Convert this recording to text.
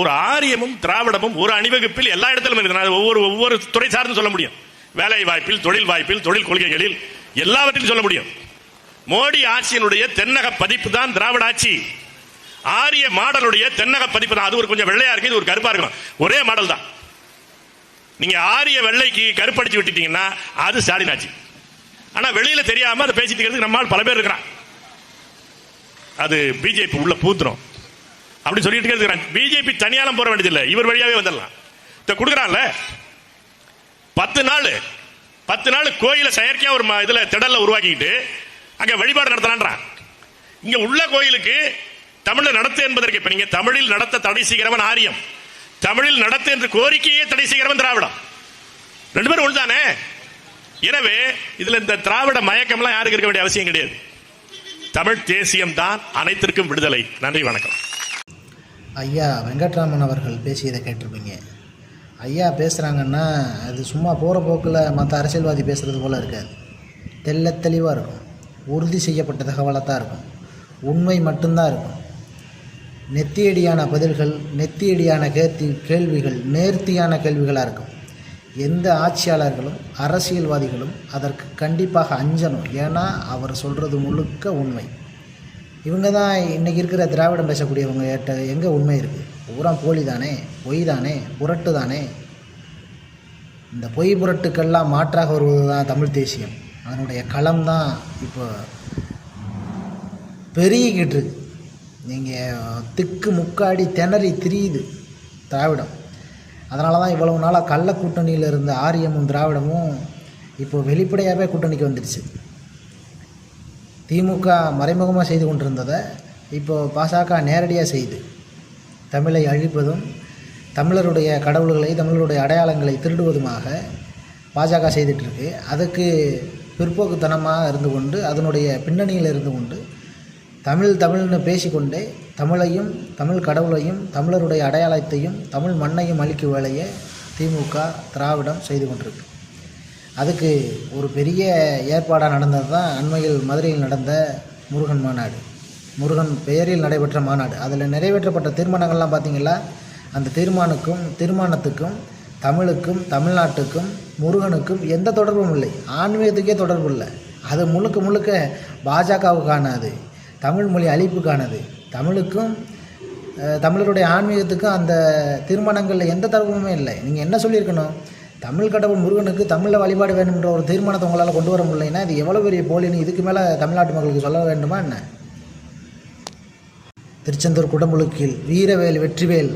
ஒரு ஆரியமும் திராவிடமும் ஒரு அணிவகுப்பில் எல்லா இடத்திலும் இருக்கு நான் ஒவ்வொரு ஒவ்வொரு துறை சார்ந்து சொல்ல முடியும். வேலை வாய்ப்பில் தொழில் வாய்ப்பில் தொழில் கொள்கைகளில் எல்லாவற்றிலும் சொல்ல முடியும். மோடி ஆட்சியினுடைய தென்னக பதிப்பு தான் திராவிட ஆட்சி. ஆரிய மாடலுடைய தென்னக பதிப்பு தான். அது ஒரு கொஞ்சம் வெள்ளையா இருக்கு இது ஒரு கருப்பா இருக்கும் ஒரே மாடல் தான். நீங்க ஆரிய வெள்ளைக்கு கருப்படிச்சு விட்டுட்டீங்கன்னா அது ஸ்டாலின் ஆட்சி. ஆனா வெளியில தெரியாம அதை பேசிட்டு இருக்கிறதுக்கு நம்மால் பல பேர் இருக்கிறான். அது பிஜேபி உள்ள பூத்துறோம் அப்படி சொல்லிட்டு இருக்கிறான் பிஜேபி தனியாலம் போற வேண்டியதில்லை. இவர் வழியாவே வந்துடலாம். இதை கொடுக்குறான்ல? பத்து நாள் பத்து நாள் கோயில செயற்கையா ஒரு ம- இதுல திடல்ல உருவாக்கிட்டு அங்க வழிபாடு நடத்தலான்றான். இங்க உள்ள கோயிலுக்கு தமிழ்ல நடத்து என்பதற்கு இப்ப நீங்க தமிழில் நடத்த தடை செய்கிறவன் ஆரியம். தமிழில் நடத்து என்று கோரிக்கையே தடை செய்கிறவன் திராவிடம். ரெண்டு பேரும் ஒன்றுதானே எனவே இதுல இந்த திராவிட மயக்கம்லாம் யாருக்கு இருக்க வேண்டிய அவசியம் கிடையாது. தமிழ் தேசியம் தான் அனைத்திற்கும் விடுதலை. நன்றி வணக்கம். ஐயா வெங்கட்ராமன் அவர்கள் பேசியதை கேட்டிருப்பீங்க. ஐயா பேசுகிறாங்கன்னா அது சும்மா போகிற போக்கில் மற்ற அரசியல்வாதி பேசுகிறது போல் இருக்காது தெள்ள தெளிவாக இருக்கும். உறுதி செய்யப்பட்ட தகவலாக தான் இருக்கும். உண்மை மட்டும்தான் இருக்கும். நெத்தியடியான பதில்கள் நெத்தியடியான கேத்தி கேள்விகள் நேர்த்தியான கேள்விகளாக இருக்கும். எந்த ஆட்சியாளர்களும் அரசியல்வாதிகளும் அதற்கு கண்டிப்பாக அஞ்சணும். ஏன்னா அவர் சொல்கிறது முழுக்க உண்மை. இவங்க தான் இன்றைக்கி இருக்கிற திராவிடம் பேசக்கூடியவங்க ஏட்ட எங்கே உண்மை இருக்குது பூரா போலி தானே பொய் தானே புரட்டு தானே இந்த பொய் புரட்டுக்கெல்லாம் மாற்றாக வருவது தான் தமிழ் தேசியம். அதனுடைய களம் தான் இப்போ பெருகிக்கிட்டு இருக்கு. நீங்கள் திக்கு முக்காடி திணறி திரியுது திராவிடம். அதனால தான் இவ்வளவு நாளாக கள்ள கூட்டணியில் இருந்த ஆரியமும் திராவிடமும் இப்போ வெளிப்படையாகவே கூட்டணிக்கு வந்துடுச்சு. திமுக மறைமுகமாக செய்து கொண்டிருந்ததை இப்போது பாசக நேரடியாக செய்து. தமிழை அழிப்பதும் தமிழருடைய கடவுள்களை தமிழருடைய அடையாளங்களை திருடுவதுமாக பாஜக செய்துட்ருக்கு அதுக்கு பிற்போக்குத்தனமாக இருந்து கொண்டு அதனுடைய பின்னணியில் இருந்து கொண்டு தமிழ் தமிழ்னு பேசிக்கொண்டே தமிழையும் தமிழ் கடவுளையும் தமிழருடைய அடையாளத்தையும் தமிழ் மண்ணையும் அழிக்கும் வேலையை திமுக திராவிடம் செய்து கொண்டிருக்கு. அதுக்கு ஒரு பெரிய ஏற்பாடாக நடந்தது தான் அண்மையில் மதுரையில் நடந்த முருகன் மாநாடு. முருகன் பெயரில் நடைபெற்ற மாநாடு. அதில் நிறைவேற்றப்பட்ட தீர்மானங்கள்லாம் பார்த்திங்களா அந்த தீர்மானுக்கும் தீர்மானத்துக்கும் தமிழுக்கும் தமிழ்நாட்டுக்கும் முருகனுக்கும் எந்த தொடர்பும் இல்லை. ஆன்மீகத்துக்கே தொடர்பு இல்லை. அது முழுக்க முழுக்க பாஜகவுக்கானது தமிழ் மொழி அழிப்புக்கானது தமிழுக்கும் தமிழருடைய ஆன்மீகத்துக்கும் அந்த தீர்மானங்களில் எந்த தொடர்புமே இல்லை. நீங்கள் என்ன சொல்லியிருக்கணும்? தமிழ் கடவுள் முருகனுக்கு தமிழில் வழிபாடு வேணும்ன்ற ஒரு தீர்மானத்தை உங்களால் கொண்டு வர முடியலைன்னா இது எவ்வளோ பெரிய போலின்னு இதுக்கு மேலே தமிழ்நாட்டு மக்களுக்கு சொல்ல வேண்டுமா என்ன? திருச்செந்தூர் குடமுழுக்கில் வீரவேல் வெற்றிவேல்